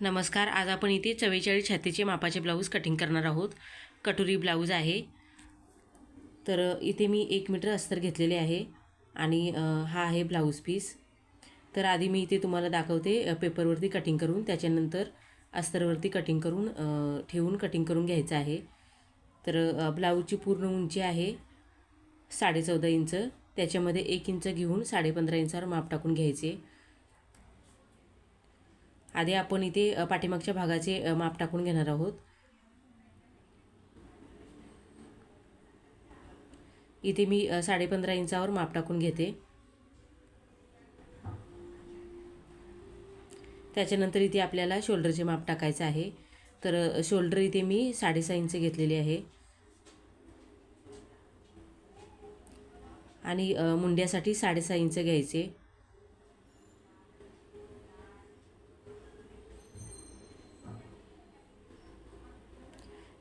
नमस्कार आज आपण इथे चव्वेचाळीस छातीचे मापाचे ब्लाऊज कटिंग करणार आहोत. कटोरी ब्लाऊज आहे. तर इथे मी एक मीटर अस्तर घेतलेले आहे आणि हा आहे ब्लाऊज पीस. तर आधी मी इथे तुम्हाला दाखवते पेपरवरती कटिंग करून त्याच्यानंतर अस्तरवरती कटिंग करून ठेवून कटिंग करून घ्यायचं आहे. तर ब्लाऊजची पूर्ण उंची आहे साडेचौदा इंच. त्याच्यामध्ये एक इंच घेऊन साडेपंधरा इंचावर माप टाकून घ्यायचे. आधी आपण इथे पाठीमागच्या भागाचे माप टाकून घेणार आहोत. इथे मी साडेपंधरा इंचावर माप टाकून घेते. त्याच्यानंतर इथे आपल्याला शोल्डरचे माप टाकायचं आहे. तर शोल्डर इथे मी साडेसहा इंच घेतलेले आहे. आणि मुंड्यासाठी साडेसहा इंच घ्यायचे.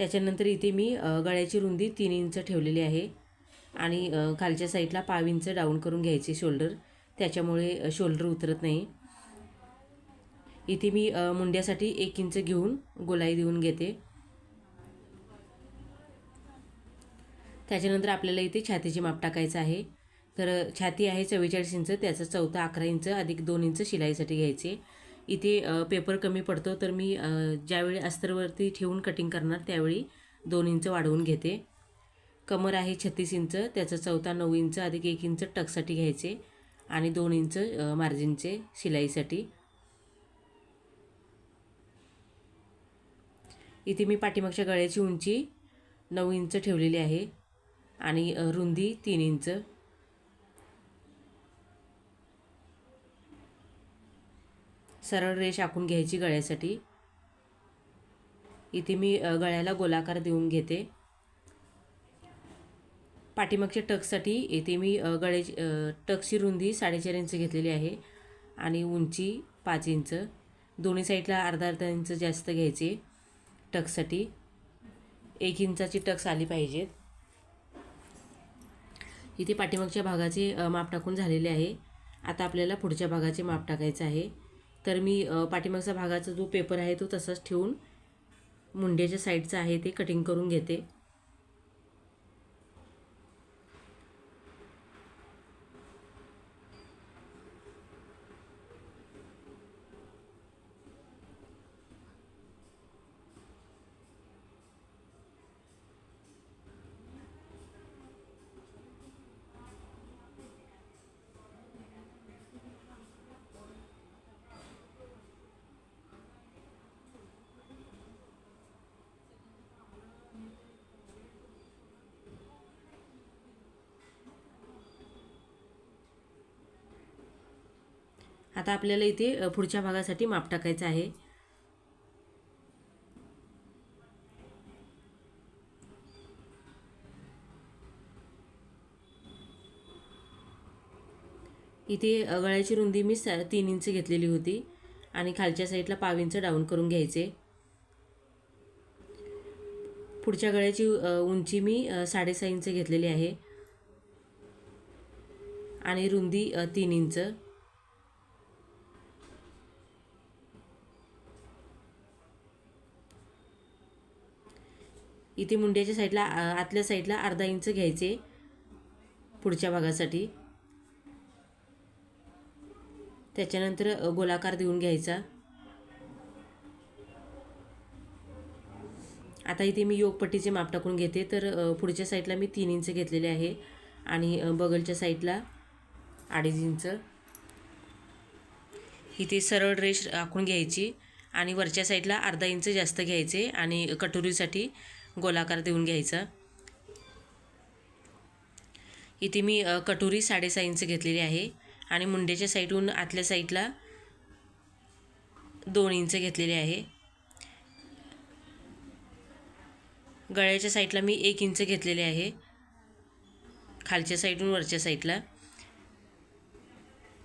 त्याच्यानंतर इथे मी गळ्याची रुंदी तीन इंच ठेवलेली आहे आणि खालच्या साईडला पाव इंच डाऊन करून घ्यायचे शोल्डर. त्याच्यामुळे शोल्डर उतरत नाही. इथे मी मुंड्यासाठी एक इंच घेऊन गोलाई देऊन घेते. त्याच्यानंतर आपल्याला इथे छातीचे माप टाकायचं आहे. तर छाती आहे चव्वेचाळीस इंच त्याचं चौथा अकरा इंच अधिक दोन इंच शिलाईसाठी घ्यायचे. इथे पेपर कमी पडतो तर मी ज्यावेळी अस्तरवरती ठेवून कटिंग करणार त्यावेळी दोन इंच वाढवून घेते. कमर आहे छत्तीस इंच त्याचं चौथा नऊ इंच अधिक एक इंच टकसाठी घ्यायचे आणि दोन इंच मार्जिनचे शिलाईसाठी. इथे मी पाठीमागच्या गळ्याची उंची नऊ इंच ठेवलेली आहे आणि रुंदी तीन इंच. सरळ रेष आखून घ्यायची गळ्यासाठी. इथे मी गळ्याला गोलाकार देऊन घेते. पाठीमागच्या टकसाठी इथे मी गळ्याची अ, रुंदी साडेचार इंच घेतलेली आहे आणि उंची पाच इंच. दोन्ही साईडला अर्धा अर्धा इंच जास्त घ्यायचे टकसाठी. एक इंचाची टक्स आली पाहिजेत. इथे पाठीमागच्या भागाचे माप टाकून झालेले आहे. आता आपल्याला पुढच्या भागाचे माप टाकायचं आहे. तर मी पाठीमागचा भागाचा जो पेपर आहे तो तसाच ठेवून मुंड्याच्या साईडचा आहे ते कटिंग करून घेते. आता आपल्याला इथे पुढच्या भागासाठी माप टाकायचं आहे. इथे गळ्याची रुंदी मी सा तीन इंच घेतलेली होती आणि खालच्या साईडला पाव इंच डाऊन करून घ्यायचे. पुढच्या गळ्याची उंची मी साडेसहा इंच घेतलेली आहे. आणि रुंदी तीन इंच. इथे मुंड्याच्या साईडला आतल्या साईडला अर्धा इंच घ्यायचे पुढच्या भागासाठी. त्याच्यानंतर गोलाकार देऊन घ्यायचा. आता इथे मी योगपट्टीचे माप टाकून घेते. तर पुढच्या साईडला मी तीन इंच घेतलेले आहे आणि बगलच्या साईडला अडीच इंच. इथे सरळ रेष आखून घ्यायची आणि वरच्या साईडला अर्धा इंच जास्त घ्यायचे आणि कटोरीसाठी गोलाकार देऊन घ्यायचा. इथे मी कटोरी साडेसहा इंच घेतलेली आहे आणि मुंड्याच्या साईडहून आतल्या साईडला दोन इंच घेतलेले आहे. गळ्याच्या साईडला मी एक इंच घेतलेले आहे. खालच्या साईडहून वरच्या साईडला.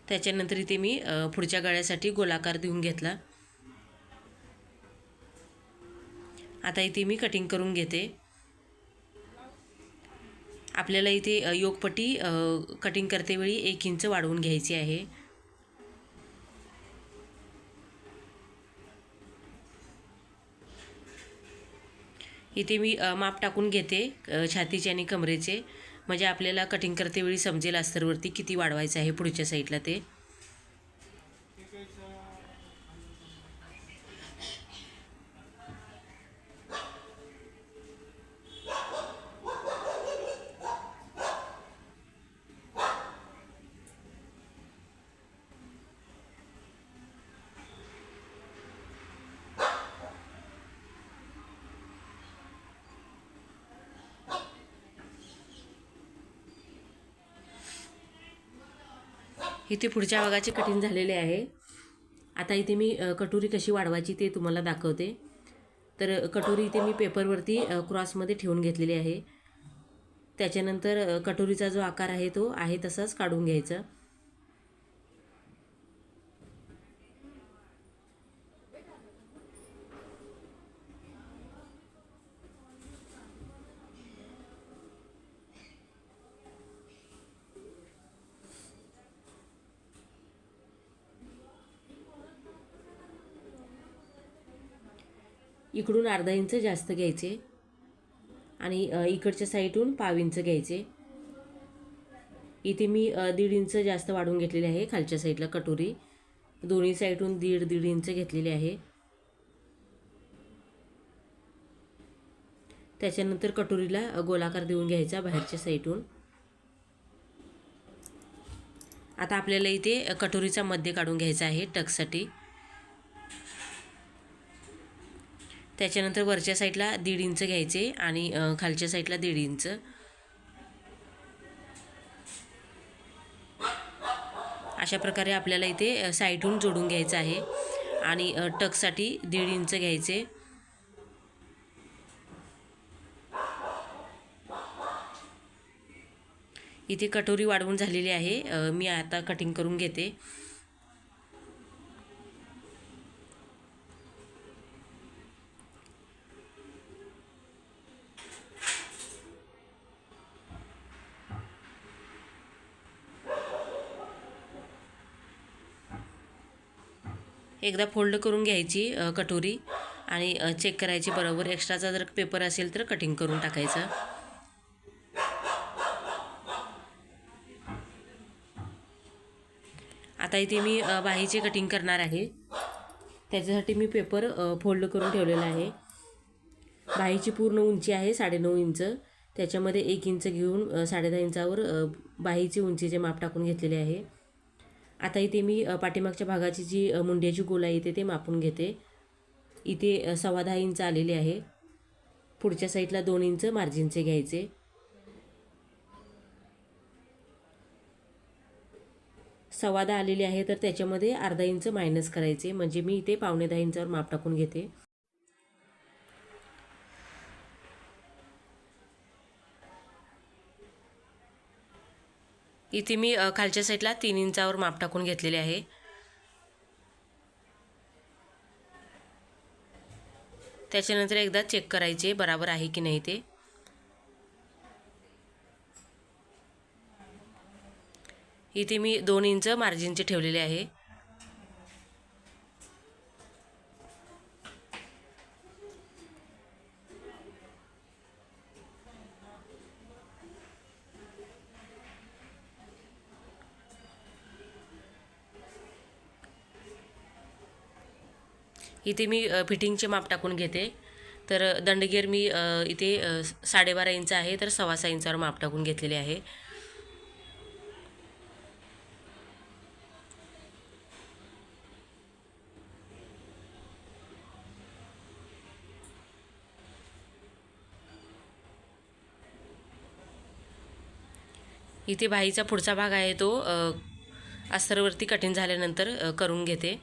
त्याच्यानंतर इथे मी पुढच्या गळ्यासाठी गोलाकार देऊन घेतला. आता इथे मी कटिंग करून घेते. आपल्याला इथे योगपट्टी कटिंग करतेवेळी एक इंच वाढवून घ्यायची आहे. इथे मी माप टाकून घेते छातीचे आणि कमरेचे. म्हणजे आपल्याला कटिंग करतेवेळी समजेल अस्तरवरती किती वाढवायचं आहे पुढच्या साईडला ते. इथे पुढच्या भागाचे कटिंग झालेले आहे. आता इथे मी कटोरी कशी वाढवायची ते तुम्हाला दाखवते. तर कटोरी इथे मी पेपरवरती क्रॉसमध्ये ठेवून घेतलेली आहे. त्याच्यानंतर कटोरीचा जो आकार आहे तो आहे तसाच काढून घ्यायचा. इकडून अर्धा इंच जास्त घ्यायचे आणि इकडच्या साईडहून पाव इंच घ्यायचे. इथे मी दीड इंच जास्त वाढवून घेतलेली आहे खालच्या साईडला कटोरी. दोन्ही साईडहून दीड दीड इंच घेतलेली आहे. त्याच्यानंतर कटोरीला गोलाकार देऊन घ्यायचा बाहेरच्या साईडहून. आता आपल्याला इथे कटोरीचा मध्य काढून घ्यायचा आहे टकसाठी. त्याच्यानंतर वरच्या साईडला दीड इंच घ्यायचे आणि खालच्या साईडला दीड इंच. अशा प्रकारे आपल्याला इथे साईडहून जोडून घ्यायचं आहे आणि टकसाठी दीड इंच घ्यायचे. इथे कटोरी वाढवून झालेली आहे. मी आता कटिंग करून घेते. एकदा फोल्ड करून घ्यायची कटोरी आणि चेक करायची बरोबर. एक्स्ट्राचा जर पेपर असेल तर कटिंग करून टाकायचं. आता इथे मी अ, बाहीचे कटिंग करणार आहे. त्याच्यासाठी मी पेपर फोल्ड करून ठेवलेला आहे. बाहीची पूर्ण उंची आहे साडेनऊ इंच. त्याच्यामध्ये एक इंच घेऊन साडेदहा इंचावर बाहीची उंचीचे माप टाकून घेतलेले आहे. आता इथे मी पाठीमागच्या भागाची जी मुंड्याची गोलाई येते ते मापून घेते. इथे सव्वा दहा इंच आलेले आहे. पुढच्या साईडला दोन इंच मार्जिनचे घ्यायचे. सव्वा दहा आलेले आहे तर त्याच्यामध्ये अर्धा इंच मायनस करायचे. म्हणजे मी इथे पावणे दहा इंचावर माप टाकून घेते. इथे मी खालच्या साईडला तीन इंचावर माप टाकून घेतलेले आहे. त्याच्यानंतर एकदा चेक करायचे बराबर आहे की नाही ते. इथे मी दोन इंच मार्जिनचे ठेवलेले आहे. इथे मी फिटिंगचे माप टाकून घेते. तर दंडगेर मी इथे साडेबारा इंच आहे तर सव्वासहा इंचावर माप टाकून घेतलेले आहे. इथे बाईचा पुढचा भाग आहे तो अस्तरवरती कठीण झाल्यानंतर करून घेते.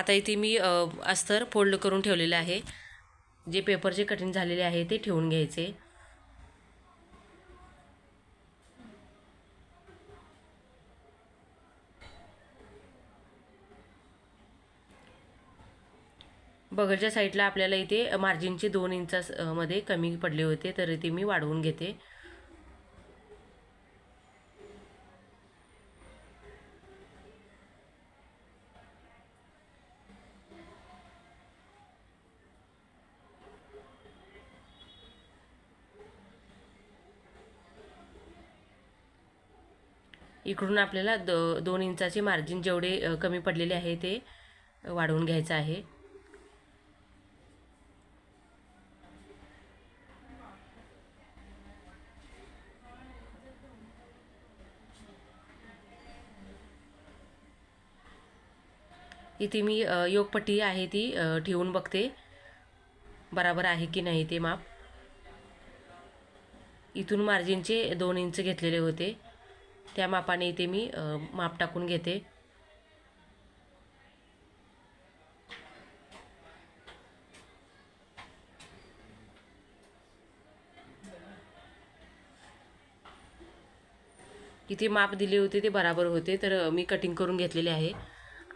आता इथे मी अस्तर फोल्ड करून ठेवलेलं आहे. जे पेपरचे कठीण झालेले आहे ते ठेवून घ्यायचे. बगलच्या साईडला आपल्याला इथे मार्जिनचे दोन इंच मध्ये कमी पडले होते तर इथे मी वाढवून घेते. इकडून आपल्याला दो दोन इंचाचे मार्जिन जेवढे कमी पडलेले आहे ते वाढवून घ्यायचं आहे. इथे मी योगपट्टी आहे ती ठेवून बघते. बराबर आहे की नाही ते माप? इथून मार्जिनचे दोन इंच घेतलेले होते. त्या मापाने इथे मी माप टाकून घेते. इथे माप दिले होते ते बराबर होते तर मी कटिंग करून घेतलेले आहे.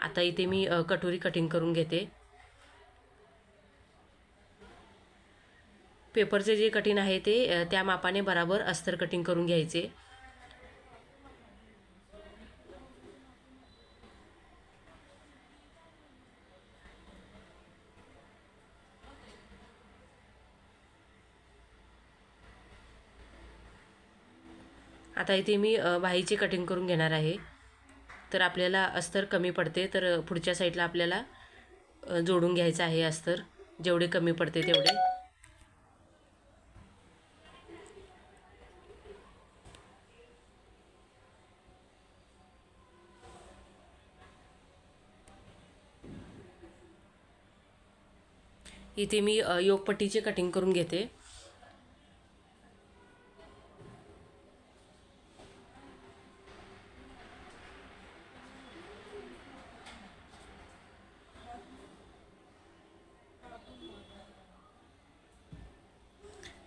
आता इथे मी कटोरी कटिंग करून घेते. पेपरचे जे कटिंग आहे ते त्या मापाने बराबर अस्तर कटिंग करून घ्यायचे. आता इथे मी अ, बाहीची कटिंग करून घेणार आहे. तर आपल्याला अस्तर कमी पडते तर पुढच्या साईडला आपल्याला जोडून घ्यायचं आहे अस्तर. जेवढे कमी पडते तेवढे. इथे मी योगपट्टीचे कटिंग करून घेते.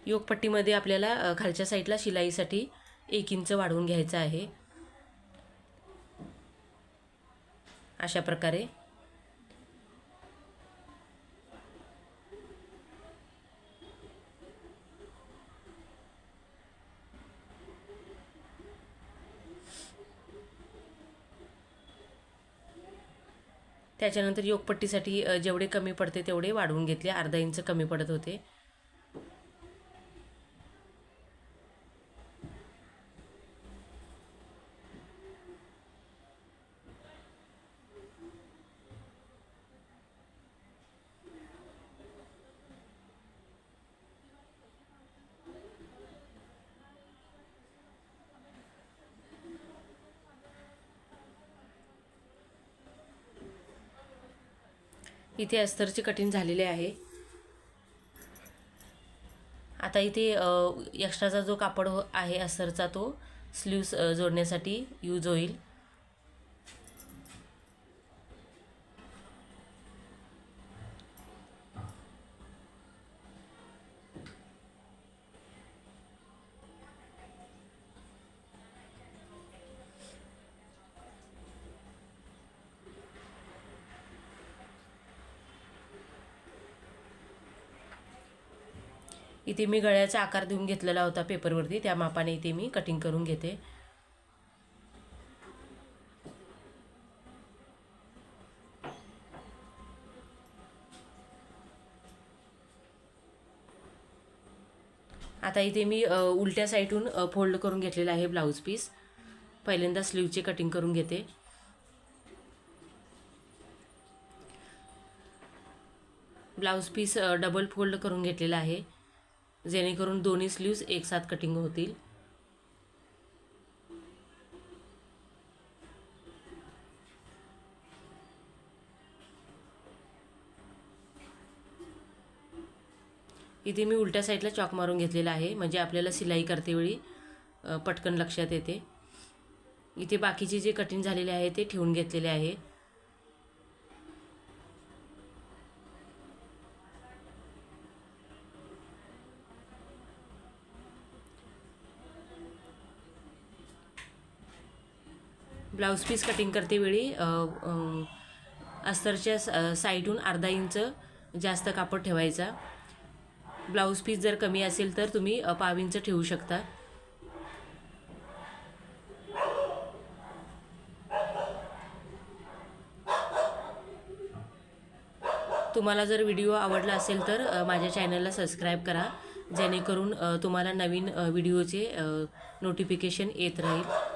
योगपट्टीमध्ये आपल्याला खालच्या साईडला शिलाईसाठी एक इंच वाढवून घ्यायचं आहे. अशा प्रकारे. त्याच्यानंतर योगपट्टीसाठी जेवढे कमी पडते तेवढे वाढवून घेतले. अर्धा इंच कमी पडत होते. इथे अस्तरचे कटिंग झालेले आहे. आता इथे एक्स्ट्राचा जो कापड हो- आहे अस्तरचा तो स्लीव्स जोडण्यासाठी यूज होईल. इथे मी गळ्याचा आकार देऊन घेतलेला होता पेपरवरती. त्या मापाने इथे मी कटिंग करून घेते. आता इथे मी उलट्या साईडून फोल्ड करून घेतलेला आहे ब्लाऊज पीस. पहिल्यांदा स्लीवचे कटिंग करून घेते. ब्लाऊज पीस डबल फोल्ड करून घेतलेला आहे. जेणेकरून दोन्ही स्लीव्स एकसाथ कटिंग होतील. इथे मी उलट्या साईडला चॉक मारून घेतलेला आहे. म्हणजे आपल्याला सिलाई करतेवेळी पटकन लक्षात येते. इथे बाकीचे जे कटिंग झालेले आहे ते ठेवून घेतलेले आहे. ब्लाऊज पीस कटिंग करते वेळी अस्तरच्या स- साईडून अर्धा इंच जास्त कापड ठेवायचा. ब्लाऊज पीस जर कमी असेल तर तुम्ही पाव इंच ठेवू शकता. तुम्हाला जर व्हिडिओ आवडला असेल तर माझ्या चॅनलला सबस्क्राईब करा. जेणेकरून तुम्हाला नवीन व्हिडिओचे नोटिफिकेशन येत राहील.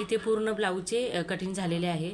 इथे पूर्ण ब्लाऊजचे कटिंग झालेले आहे.